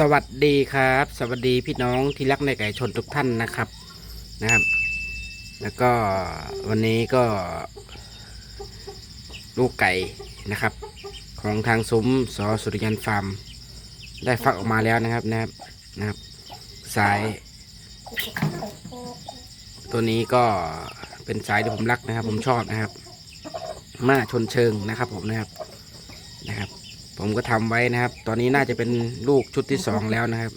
สวัสดีครับ สวัสดีพี่น้องที่รักในไก่ชนทุกท่านนะครับนะครับ แล้วก็วันนี้ก็ ลูกไก่นะครับ ของทางซุ้มสอสุริยันฟาร์ม ได้ฟักออกมาแล้วนะครับนะครับนะครับ สาย ตัวนี้ก็เป็นสายที่ผมรักนะครับ ผมชอบนะครับ มาชนเชิงนะครับ ผมนะครับนะครับ ผมก็ทำไว้นะครับ ตอนนี้น่าจะเป็นลูกชุดที่สองแล้วนะครับ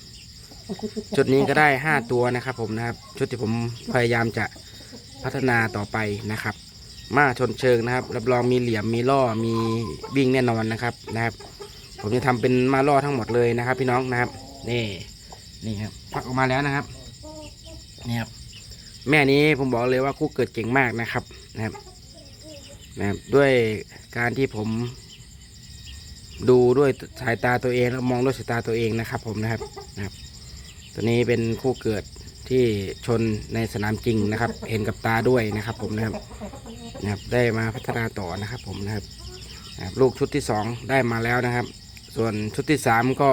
ชุดนี้ก็ได้ห้าตัวนะครับ ผมนะครับ ชุดที่ผมพยายามจะพัฒนาต่อไปนะครับ มาชนเชิงนะครับ รับรองมีเหลี่ยมมีล่อมีวิ่งแน่นอนนะครับนะครับ ผมจะทำเป็นมาล่อทั้งหมดเลยนะครับ พี่น้องนะครับ นี่นี่ครับพักออกมาแล้วนะครับนี่ครับแม่นี้ผมบอกเลยว่าคู่เกิดเก่งมากนะครับนะครับนะครับด้วยการที่ผม ดูด้วยสายตาตัวเองแล้วมองด้วยสายตาตัวเองนะครับ ผมนะครับนะครับ ตัวนี้เป็นคู่เกิดที่ชนในสนามจริงนะครับ เห็นกับตาด้วยนะครับ ผมนะครับนะครับ ได้มาพัฒนาต่อนะครับ ผมนะครับนะครับ ลูกชุดที่สองได้มาแล้วนะครับ ส่วนชุดที่สามก็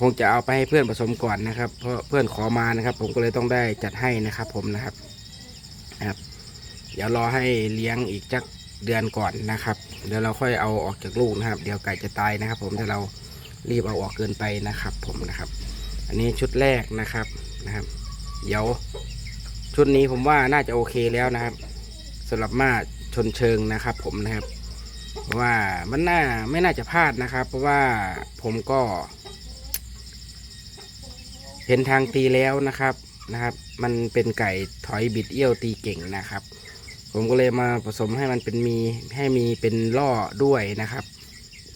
คงจะเอาไปให้เพื่อนผสมก่อนนะครับ เพราะเพื่อนขอมานะครับ ผมก็เลยต้องได้จัดให้นะครับ ผมนะครับนะครับ เดี๋ยวรอให้เลี้ยงอีกจัก เดือนก่อนนะครับ เดี๋ยวเราค่อยเอาออกจากลูกนะครับ เดี๋ยวไก่จะตายนะครับ ผมถ้าเรารีบเอาออกเกินไปนะครับ ผมนะครับ อันนี้ชุดแรกนะครับนะครับ เดี๋ยวชุดนี้ผมว่าน่าจะโอเคแล้วนะครับสำหรับมาชนเชิงนะครับ ผมนะครับเพราะว่ามันน่าไม่น่าจะพลาดนะครับ เพราะว่าผมก็เห็นทางตีแล้วนะครับนะครับ มันเป็นไก่ถอยบิดเอี้ยวตีเก่งนะครับ ผมก็เลยมาผสมให้มันเป็นมีให้มีเป็นล่อด้วยนะครับ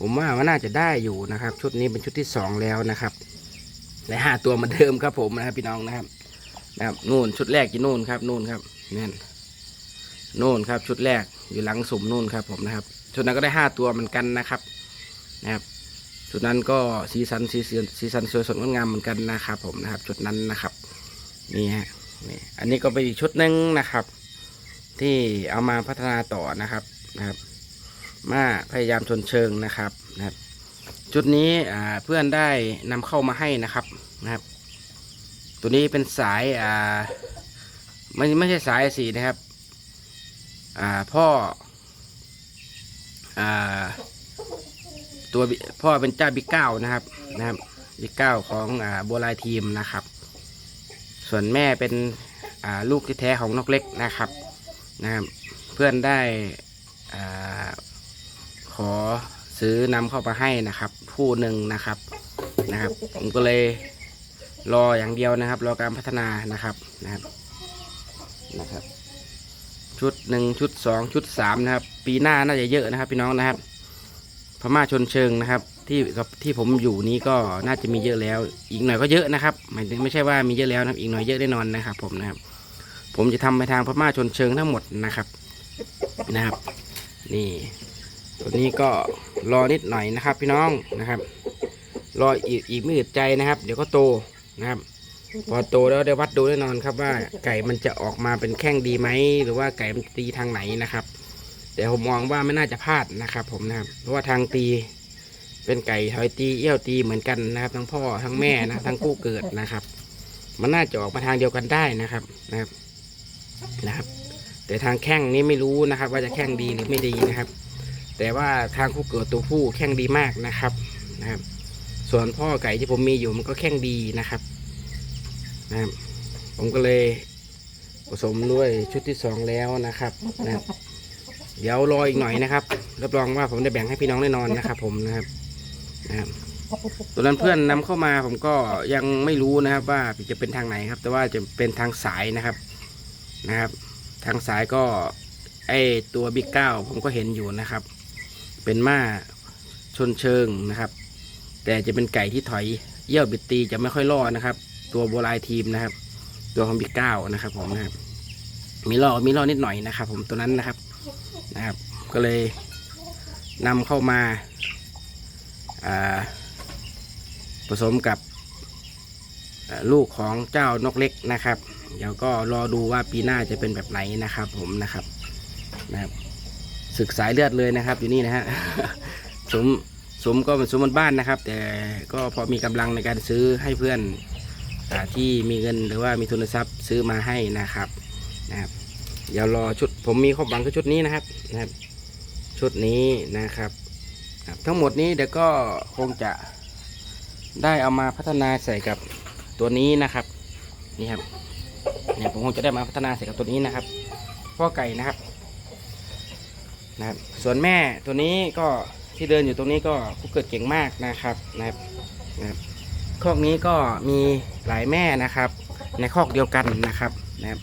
ผมว่ามันน่าจะได้อยู่นะครับ ชุดนี้เป็นชุดที่สองแล้วนะครับและห้าตัวมือนเดิมครับผมนะครับพี่น้องนะครับ นะครับนู่นชุดแรกอยู่นู่นครับนู่นครับนั่นนู่นครับ ชุดแรกอยู่หลังสุ่มนู่นครับผมนะครับชุดนั้นก็ได้ห้าตัวเหมือนกันนะครับนะครับชุดนั้นก็สีสันสีสันสีสันสวยสดงดงามเหมือนกันนะครับ ผมนะครับ ชุดนั้นนะครับนี่ฮะนี่อันนี้ก็เป็นอีกชุดหนึ่งนะครับ ที่เอามาพัฒนาต่อนะครับนะครับ มาพยายามชนเชิงนะครับนะครับจุดนี้เพื่อนได้นำเข้ามาให้นะครับนะครับ ตัวนี้เป็นสายอ่าไม่ไม่ใช่สายสีนะครับอ่าพ่ออ่าตัวพ่อเป็นเจ้าบิ๊กเก้านะครับนะครับบิ๊กเก้าของอ่าบัวลายทีมนะครับ ส่วนแม่เป็นอ่าลูกที่แท้ของนกเล็กนะครับ นะครับเพื่อนได้อขอซื้อนำเข้ามาให้นะครับคู่หนึ่งนะครับนะครับ ผมก็เลยรออย่างเดียวนะครับ รอการพัฒนานะครับนะครับนะครับ ชุดหนึ่งชุดสองชุดสามนะครับ ปีหน้าน่าจะเยอะนะครับ พี่น้องนะครับ พม่าชนเชิงนะครับ ที่กับที่ผมอยู่นี้ก็น่าจะมีเยอะแล้ว อีกหน่อยก็เยอะนะครับหมายถึงไม่ใช่ว่ามีเยอะแล้วนะครับ อีกหน่อยเยอะแน่นอนนะครับ ผมนะครับ ผมจะทำไปทางพม่าชนเชิงทั้งหมดนะครับนะครับ นี่ตัวนี้ก็รอนิดหน่อยนะครับ พี่น้องนะครับ รออีกอีกไม่อึดใจนะครับ เดี๋ยวก็โตนะครับ พอโตแล้วได้วัดดูแน่นอนครับว่าไก่มันจะออกมาเป็นแข้งดีไหมหรือว่าไก่มันตีทางไหนนะครับ แต่ผมมองว่าไม่น่าจะพลาดนะครับ ผมนะครับ เพราะว่าทางตีเป็นไก่ถอยตีเอี้ยวตีเหมือนกันนะครับ ทั้งพ่อทั้งแม่นะทั้งคู่เกิดนะครับ มันน่าจะออกมาทางเดียวกันได้นะครับนะครับ นะครับ แต่ทางแข้งนี้ไม่รู้นะครับ ว่าจะแข้งดีหรือไม่ดีนะครับ แต่ว่าทางคู่เกิดตัวผู้แข้งดีมากนะครับนะครับ ส่วนพ่อไก่ที่ผมมีอยู่มันก็แข้งดีนะครับนะครับ ผมก็เลยผสมด้วยชุดที่สองแล้วนะครับนะครับ เดี๋ยวรออีกหน่อยนะครับรับรองว่าผมได้แบ่งให้พี่น้องแน่นอนนะครับ ผมนะครับนะครับตัวนั้นเพื่อนนำเข้ามาผมก็ยังไม่รู้นะครับ ว่าจะเป็นทางไหนครับ แต่ว่าจะเป็นทางสายนะครับ นะครับ ทางสายก็ไอตัวบิ๊กเก้าผมก็เห็นอยู่นะครับ เป็นม้าชนเชิงนะครับ แต่จะเป็นไก่ที่ถอยเยี่ยวบิดตีจะไม่ค่อยล่อนะครับ ตัวโบรายทีมนะครับ ตัวของบิ๊กเก้านะครับ ผมนะครับ มีล่อมีล่อนิดหน่อยนะครับ ผมตัวนั้นนะครับนะครับ ก็เลยนำเข้ามาผสมกับลูกของเจ้านกเล็กนะครับ เดี๋ยวก็รอดูว่าปีหน้าจะเป็นแบบไหนนะครับ ผมนะครับนะครับ ศึกสายเลือดเลยนะครับ อยู่นี่นะฮะสมซุ้มก็เป็นซุ้มบ้านนะครับ แต่ก็พอมีกำลังในการซื้อให้เพื่อนอที่มีเงินหรือว่ามีทุนทรัพย์ซื้อมาให้นะครับนะครับ เดี๋ยวรอชุดผมมีความหวังคือชุดนี้นะครับนะครับ ชุดนี้นะครับครับทั้งหมดนี้เดี๋ยวก็คงจะได้เอามาพัฒนาใส่กับตัวนี้นะครับ นี่ครับ เนี่ยผมคงจะได้มาพัฒนาใส่กับตัวนี้นะครับพ่อไก่นะครับนะครับ ส่วนแม่ตัวนี้ก็ที่เดินอยู่ตรงนี้ก็ผู้เกิดเก่งมากนะครับนะครับนะครับคอกนี้ก็มีหลายแม่นะครับ ในคอกเดียวกันนะครับนะครับ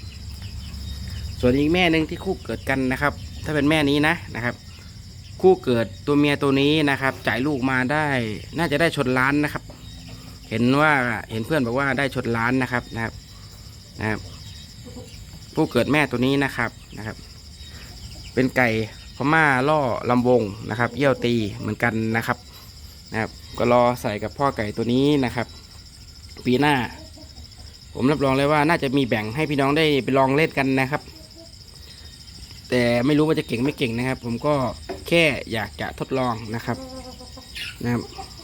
ส่วนอีกแม่หนึ่งที่คู่เกิดกันนะครับ ถ้าเป็นแม่นี้นะนะครับ คู่เกิดตัวเมียตัวนี้นะครับ จ่ายลูกมาได้ น่าจะได้ชนล้านนะครับ เห็นว่าเห็นเพื่อนบอกว่าได้ชนล้านนะครับนะครับนะครับ ผู้เกิดแม่ตัวนี้นะครับนะครับ เป็นไก่พม่าล่อลำวงนะครับเยี่ยวตีเหมือนกันนะครับนะครับ ก็รอใส่กับพ่อไก่ตัวนี้นะครับ ปีหน้า ผมรับรองเลยว่าน่าจะมีแบ่งให้พี่น้องได้ไปลองเล่นกันนะครับ แต่ไม่รู้ว่าจะเก่งไม่เก่งนะครับ ผมก็แค่อยากจะทดลองนะครับนะครับ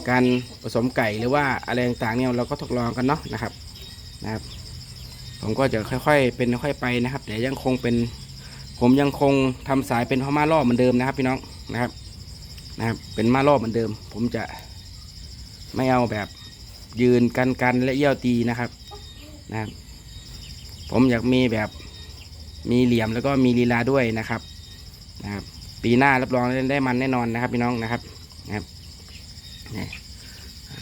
การผสมไก่หรือว่าอะไรต่างๆเนี่ยเราก็ทดลองกันเนาะนะครับนะครับ ผมก็จะค่อย ๆ เป็นค่อยไปนะครับแต่ยังคงเป็น ผมยังคงทำสายเป็นพม่าล่อเหมือนเดิมนะครับ พี่น้องนะครับ นะครับ เป็นม่าล่อเหมือนเดิม ผมจะไม่เอาแบบยืนกันกันและเยี่ยวตีนะครับ นะครับ ผมอยากมีแบบมีเหลี่ยมแล้วก็มีลีลาด้วยนะครับ นะครับ ปีหน้ารับรองได้มันแน่นอนนะครับ พี่น้องนะครับ นะครับนี่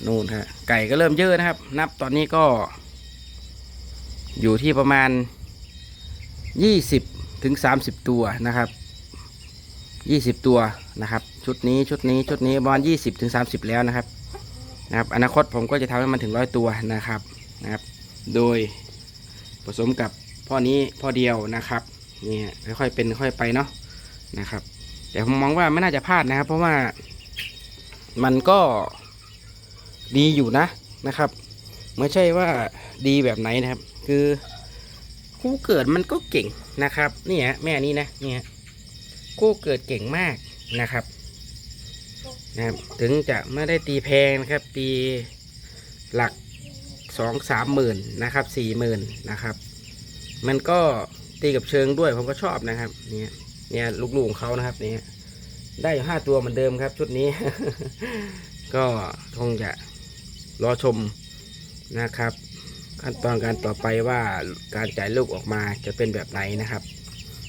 นู่นครับไก่ก็เริ่มเยอะนะครับ นับตอนนี้ก็ อยู่ที่ประมาณยี่สิบถึงสามสิบตัวนะครับยี่สิบตัวนะครับ ชุดนี้ชุดนี้ชุดนี้ประมาณยี่สิบถึงสามสิบแล้วนะครับนะครับ อนาคตผมก็จะทำให้มันถึงร้อยตัวนะครับนะครับ โดยผสมกับพ่อนี้พ่อเดียวนะครับนี่ค่อยๆเป็นค่อยไปเนาะนะครับ แต่ผมมองว่าไม่น่าจะพลาดนะครับ เพราะว่ามันก็ดีอยู่นะนะครับ ไม่ใช่ว่าดีแบบไหนนะครับ คือคู่เกิดมันก็เก่งนะครับนี่ฮะแม่นี้นะนี่ยคู่เกิดเก่งมากนะครับนะครับถึงจะไม่ได้ตีแพงนะครับ ตีหลักสองสามหมื่นนะครับสี่หมื่นนะครับ มันก็ตีกับเชิงด้วยผมก็ชอบนะครับเนี่ยเนี่ยลูกๆของเขานะครับเนี่ยได้อยู่ห้าตัวเหมือนเดิมครับ ชุดนี้ ก็คงจะรอชมนะครับ ขั้นตอนการต่อไปว่าการจ่ายลูกออกมาจะเป็นแบบไหนนะครับ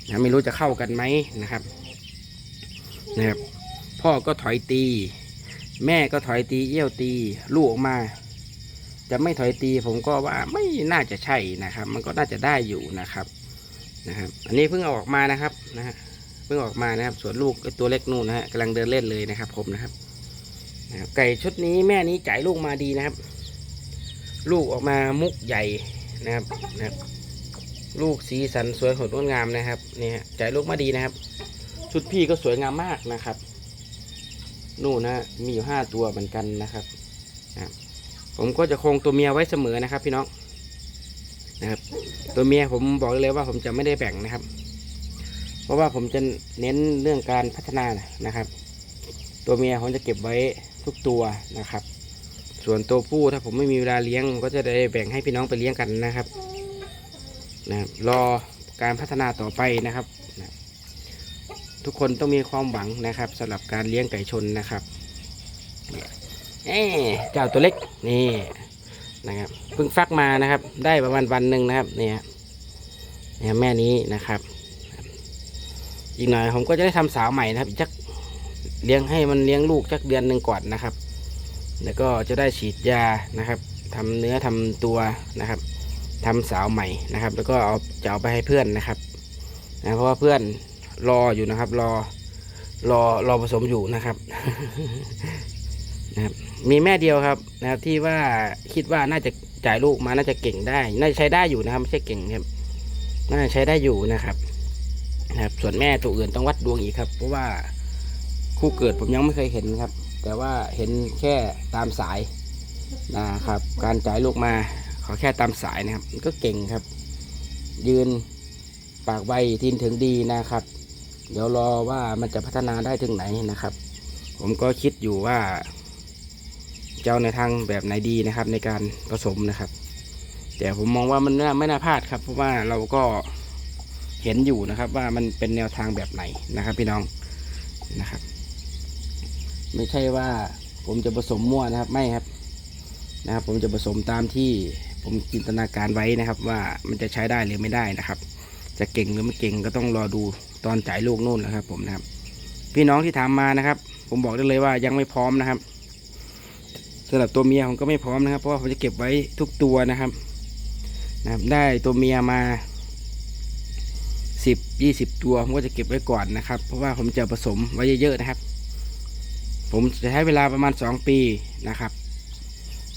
นะไม่รู้จะเข้ากันไหมนะครับนะครับ พ่อก็ถอยตี แม่ก็ถอยตีเอี้ยวตี ลูกออกมา จะไม่ถอยตีผมก็ว่าไม่น่าจะใช่นะครับ มันก็น่าจะได้อยู่นะครับนะครับ อันนี้เพิ่งเอาออกมานะครับนะฮะเพิ่งออกมานะครับ ส่วนลูกตัวเล็กนู่นนะฮะกำลังเดินเล่นเลยนะครับผมนะครับนะครับไก่ชุดนี้แม่นี้จ่ายลูกมาดีนะครับ ลูกออกมามุกใหญ่นะครับนะครับ ลูกสีสันสวยสดงดงามนะครับนี่ฮะจ่ายลูกมาดีนะครับ ชุดพี่ก็สวยงามมากนะครับ นู่นนะ มีอยู่ห้าตัวเหมือนกันนะครับนะผมก็จะคงตัวเมียไว้เสมอนะครับ พี่น้องนะครับ ตัวเมียผมบอกเลยว่าผมจะไม่ได้แบ่งนะครับ เพราะว่าผมจะเน้นเรื่องการพัฒนานะครับ ตัวเมียผมจะเก็บไว้ทุกตัวนะครับ ส่วนตัวผู้ถ้าผมไม่มีเวลาเลี้ยงก็จะได้แบ่งให้พี่น้องไปเลี้ยงกันนะครับนะครับรอการพัฒนาต่อไปนะครับนะทุกคนต้องมีความหวังนะครับสำหรับการเลี้ยงไก่ชนนะครับเนี่ยเอ้เจ้าตัวเล็กนี่นะครับเพิ่งฟักมานะครับ ได้ประมาณวันหนึ่งนะครับเนี่ยเนี่ยแม่นี้นะครับ อีกหน่อยผมก็จะได้ทำสาวใหม่นะครับจักเลี้ยงให้มันเลี้ยงลูกจักเดือนหนึ่งก่อนนะครับ แล้วก็จะได้ฉีดยานะครับทำเนื้อทำตัวนะครับทำสาวใหม่นะครับ แล้วก็เอาจะเอาไปให้เพื่อนนะครับนะเพราะว่าเพื่อนรออยู่นะครับ รอรอรอผสมอยู่นะครับนะครับ มีแม่เดียวครับนะครับ ที่ว่าคิดว่าน่าจะจ่ายลูกมาน่าจะเก่งได้ น่าจะใช้ได้อยู่นะครับ ไม่ใช่เก่งครับ น่าจะใช้ได้อยู่นะครับนะครับ ส่วนแม่ตัวอื่นต้องวัดดวงอีกครับ เพราะว่าคู่เกิดผมยังไม่เคยเห็นครับ แต่ว่าเห็นแค่ตามสายนะครับ การจ่ายลูกมาขอแค่ตามสายนะครับก็เก่งครับ ยืนปากไวทินถึงดีนะครับ เดี๋ยวรอว่ามันจะพัฒนาได้ถึงไหนนะครับ ผมก็คิดอยู่ว่าจะเอาในทางแบบไหนดีนะครับ ในการผสมนะครับ แต่ผมมองว่ามันน่ไม่น่าพลาดครับ เพราะว่าเราก็เห็นอยู่นะครับว่ามันเป็นแนวทางแบบไหนนะครับ พี่น้องนะครับ ไม่ใช่ว่าผมจะผสมมั่วนะครับไม่ครับนะครับ ผมจะผสมตามที่ผมจินตนาการไว้นะครับ ว่ามันจะใช้ได้หรือไม่ได้นะครับ จะเก่งหรือไม่เก่งก็ต้องรอดูตอนจ่ายลูกนู่นนะครับ ผมนะครับ พี่น้องที่ถามมานะครับ ผมบอกได้เลยว่ายังไม่พร้อมนะครับสำหรับตัวเมียผมก็ไม่พร้อมนะครับ เพราะว่าผมจะเก็บไว้ทุกตัวนะครับ นะครับ ได้ตัวเมียมาสิบยี่สิบตัวผมก็จะเก็บไว้ก่อนนะครับ เพราะว่าผมจะผสมไว้เยอะๆนะครับ ผมจะใช้เวลาประมาณสองปีนะครับ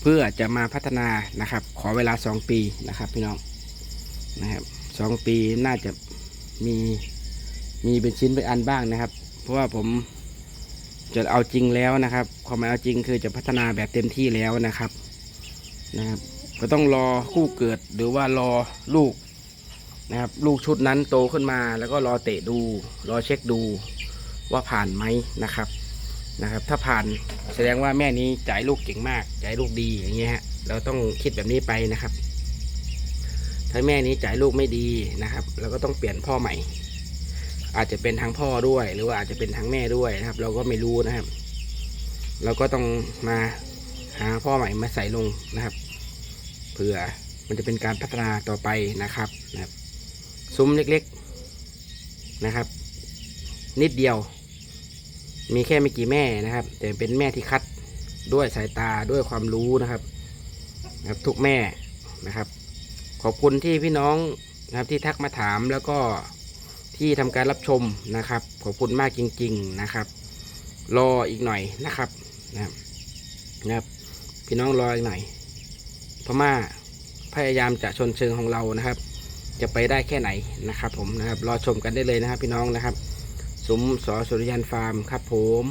เพื่อจะมาพัฒนานะครับ ขอเวลาสองปีนะครับพี่น้องนะครับสองปีน่าจะมีมีเป็นชิ้นเป็นอันบ้างนะครับ เพราะว่าผมจะเอาจริงแล้วนะครับความหมายเอาจริงคือจะพัฒนาแบบเต็มที่แล้วนะครับนะครับก็ต้องรอคู่เกิดหรือว่ารอลูกนะครับ ลูกชุดนั้นโตขึ้นมาแล้วก็รอเตะดู รอเช็คดูว่าผ่านไหมนะครับ นะครับ ถ้าผ่านแสดงว่าแม่นี้จ่ายลูกเก่งมากจ่ายลูกดีอย่างเงี้ยฮะเราต้องคิดแบบนี้ไปนะครับ ถ้าแม่นี้จ่ายลูกไม่ดีนะครับเราก็ต้องเปลี่ยนพ่อใหม่ อาจจะเป็นทั้งพ่อด้วย หรือว่าอาจจะเป็นทั้งแม่ด้วยนะครับ เราก็ไม่รู้นะครับ เราก็ต้องมาหาพ่อใหม่มาใส่ลงนะครับเพื่อมันจะเป็นการพัฒนาต่อไปนะครับนะครับ ซุ้มเล็กๆนะครับ นิดเดียว มีแค่ไม่กี่แม่นะครับ แต่เป็นแม่ที่คัดด้วยสายตาด้วยความรู้นะครับนะครับทุกแม่นะครับ ขอบคุณที่พี่น้องนะครับที่ทักมาถามแล้วก็ที่ทำการรับชมนะครับ ขอบคุณมากจริง ๆนะครับ รออีกหน่อยนะครับนะครับนะครับ พี่น้องรออีกหน่อยพม่าพยายามจะชนเชิงของเรานะครับ จะไปได้แค่ไหนนะครับ ผมนะครับ รอชมกันได้เลยนะครับ พี่น้องนะครับ สมสอสุริยันฟาร์มครับผม